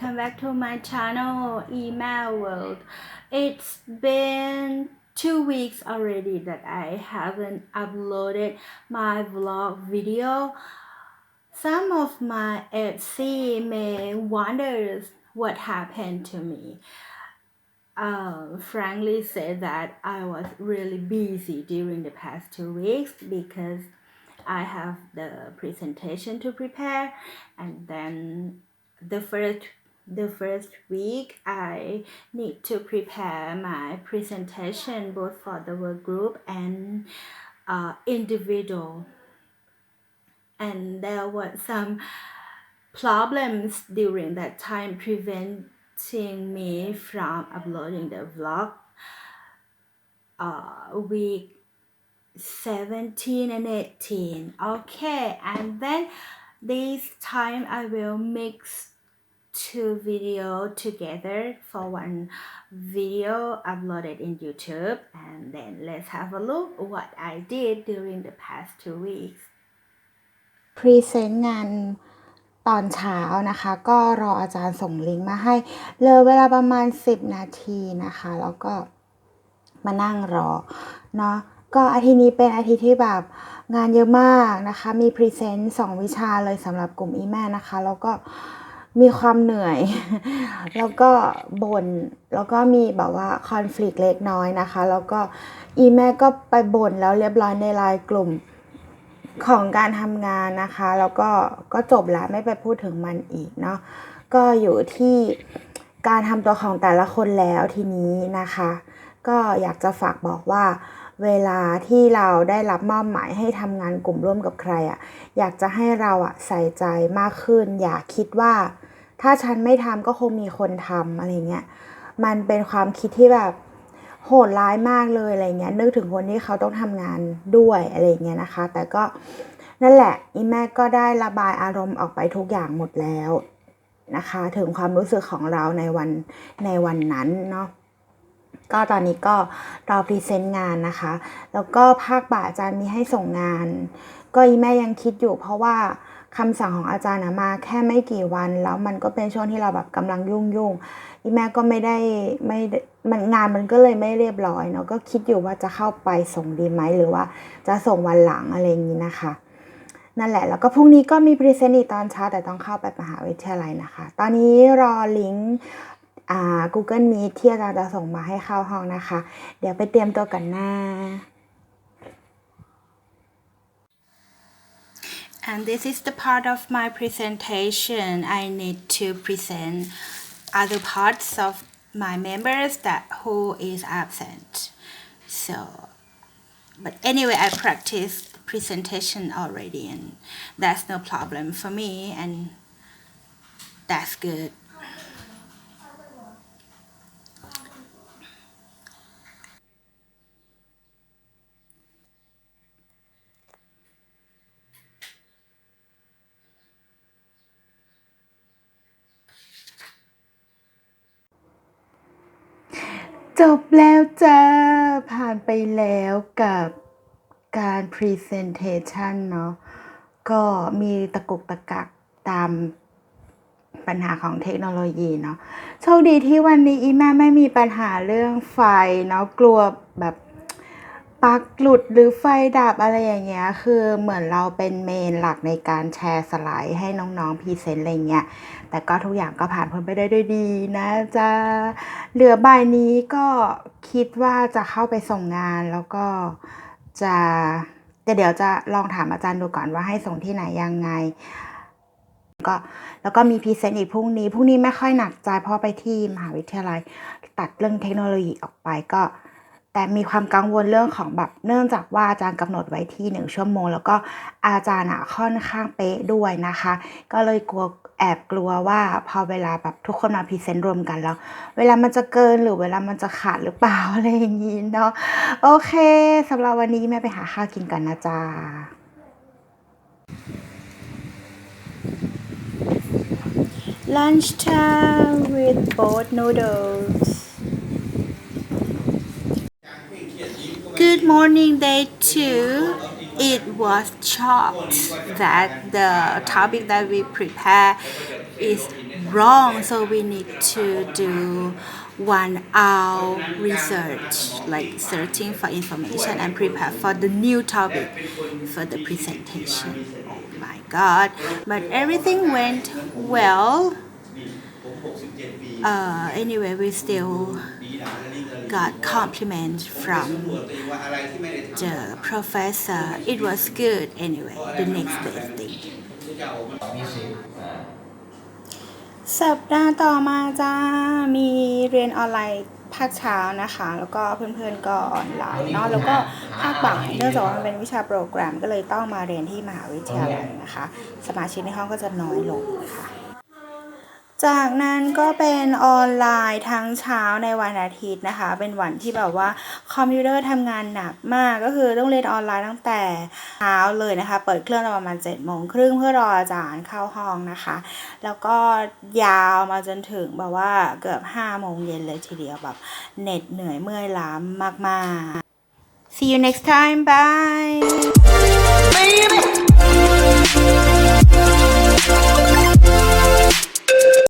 welcome back to my channel email world. It's been two weeks already that I haven't uploaded my vlog video. Some of my FC may wonder what happened to me. Uh, frankly said that I was really busy during the past two weeks because I have the presentation to prepare and then the first the first week I need to prepare my presentation both for the work group and uh, individual. And there were some problems during that time preventing me from uploading the vlog. Uh, week 17 and 18 okay and then this time I will mix two video together for one video uploaded in YouTube and then let's have a look what I did during the past two weeks พรีเซนต์งานตอนเช้านะคะ ก็รออาจารย์ส่งลิงก์มาให้เลยเวลาประมาณ 10 นาทีนะคะ แล้วก็มานั่งรอเนาะก็อาทิตย์นี้เป็นอาทิตย์ที่แบบงานเยอะมากนะคะ มีพรีเซนต์สองวิชาเลยสำหรับกลุ่มอีแม่นะคะ แล้วก็ มีความเหนื่อย แล้วก็บน่นแล้วก็มีแบบว่าคอน FLICT เล็กน้อยนะคะ แล้วก็อีแม่ก็ไปบ่นแล้วเรียบร้อยในไลน์กลุ่มของการทำงานนะคะ แล้วก็ก็จบแล้วไม่ไปพูดถึงมันอีกเนาะก็อยู่ที่การทำตัวของแต่ละคนแล้วทีนี้นะคะ ก็อยากจะฝากบอกว่า เวลาที่เราได้รับมอบหมายให้ทำงานกลุ่มร่วมกับใครอะ่ะอยากจะให้เราอะ่ะใส่ใจมากขึ้น อย่าคิดว่า ถ้าฉันไม่ทำก็คงมีคนทำอะไรเงี้ยมันเป็นความคิดที่แบบโหดร้ายมากเลยอะไรเงี้ยนึกถึงคนที่เขาต้องทำงานด้วยอะไรเงี้ยนะคะ แต่ก็นั่นแหละอีแม่ก็ได้ระบายอารมณ์ออกไปทุกอย่างหมดแล้วนะคะ ถึงความรู้สึกของเราในวันในวันนั้นเนาะ ก็ตอนนี้ก็รอพรีเซนต์งานนะคะ แล้วก็ภาคบ่ายอาจารย์มีให้ส่งงาน ก็อีแม่ยังคิดอยู่เพราะว่าคำสั่งของอาจารย์นะมาแค่ไม่กี่วัน แล้วมันก็เป็นช่วงที่เราแบบกำลังยุ่งยุ่งอีแม่ก็ไม่ได้ไม่มันงานมันก็เลยไม่เรียบร้อยเนาะก็คิดอยู่ว่าจะเข้าไปส่งดีไหมหรือว่าจะส่งวันหลังอะไรอย่างนี้นะคะ นั่นแหละแล้วก็พรุ่งนี้ก็มีพรีเซนต์อีกตอนเช้าแต่ต้องเข้าไปมหาวิทยาลัยนะคะ ตอนนี้รอลิงก์ Google Meet ที่อาจารย์จะส่งมาให้เข้าห้องนะคะ เดี๋ยวไปเตรียมตัวกันหน้า And this is the part of my presentation. I need to present other parts of my members that who is absent. So, but anyway, I practiced presentation already, and that's no problem for me, and that's good. จบแล้วจ้า ผ่านไปแล้วกับการ Presentation เนาะก็มีตะกุกตะกักตามปัญหาของเทคโนโลยีเนาะโชคดีที่วันนี้อีแม่ไม่มีปัญหาเรื่องไฟเนาะกลัวแบบ ปลั๊กหลุดหรือไฟดับอะไรอย่างเงี้ย คือเหมือนเราเป็นเมนหลักในการแชร์สไลด์ให้น้องๆพรีเซนต์อะไรเงี้ย แต่ก็ทุกอย่างก็ผ่านพ้นไปได้ด้วยดีนะจะเหลือบายนี้ก็คิดว่าจะเข้าไปส่งงานแล้วก็จะแต่เดี๋ยวจะลองถามอาจารย์ดูก่อนว่าให้ส่งที่ไหนยังไง ก็แล้วก็มีพรีเซนต์อีกพรุ่งนี้พรุ่งนี้ไม่ค่อยหนักใจเพราะไปที่มหาวิทยาลัยตัดเรื่องเทคโนโลยีออกไปก็ แต่มีความกังวลเรื่องของแบบเนื่องจากว่าอาจารย์กำหนดไว้ที่หนึ่งชั่วโมง แล้วก็อาจารย์อะค่อนข้างเป๊ะด้วยนะคะ ก็เลยกลัวแอบกลัวว่าพอเวลาแบบทุกคนมาพรีเซนต์รวมกันแล้ว เวลามันจะเกินหรือเวลามันจะขาดหรือเปล่าอะไรอย่างนี้เนาะโอเคสำหรับวันนี้แม่ไปหาข้าวกินกันนะจ๊ะ Lunchtime with both noodles. Good morning, day two. It was shocked that the topic that we prepare is wrong so we need to do one hour research like searching for information and prepare for the new topic for the presentation. Oh my god. But everything went well uh, anyway we still got compliments from the professor it was good anyway the next best thing สัปดาห์ต่อมาจ้า มีเรียนออนไลน์ภาคเช้านะคะ แล้วก็เพื่อนๆก็ออนไลน์เนาะแล้วก็ภาคบ่ายเนื่องจากว่ามันเป็นวิชาโปรแกรมก็เลยต้องมาเรียนที่มหาวิทยาลัยนะคะ สมาชิกในห้องก็จะน้อยลงนะคะ จากนั้นก็เป็นออนไลน์ทั้งเช้าในวันอาทิตย์นะคะ เป็นวันที่แบบว่าคอมพิวเตอร์ทำงานหนักมากก็คือต้องเรียนออนไลน์ตั้งแต่เช้าเลยนะคะ เปิดเครื่องประมาณ7จ็ดโมงครึ่งเพื่อรออาจารย์เข้าห้องนะคะ แล้วก็ยาวมาจนถึงแบบว่าเกือบ5้าโมงเย็นเลยทีเดียวแบบเหน็ดเหนื่อยเมื่อยล้ามากๆ See you next time. Bye. Baby.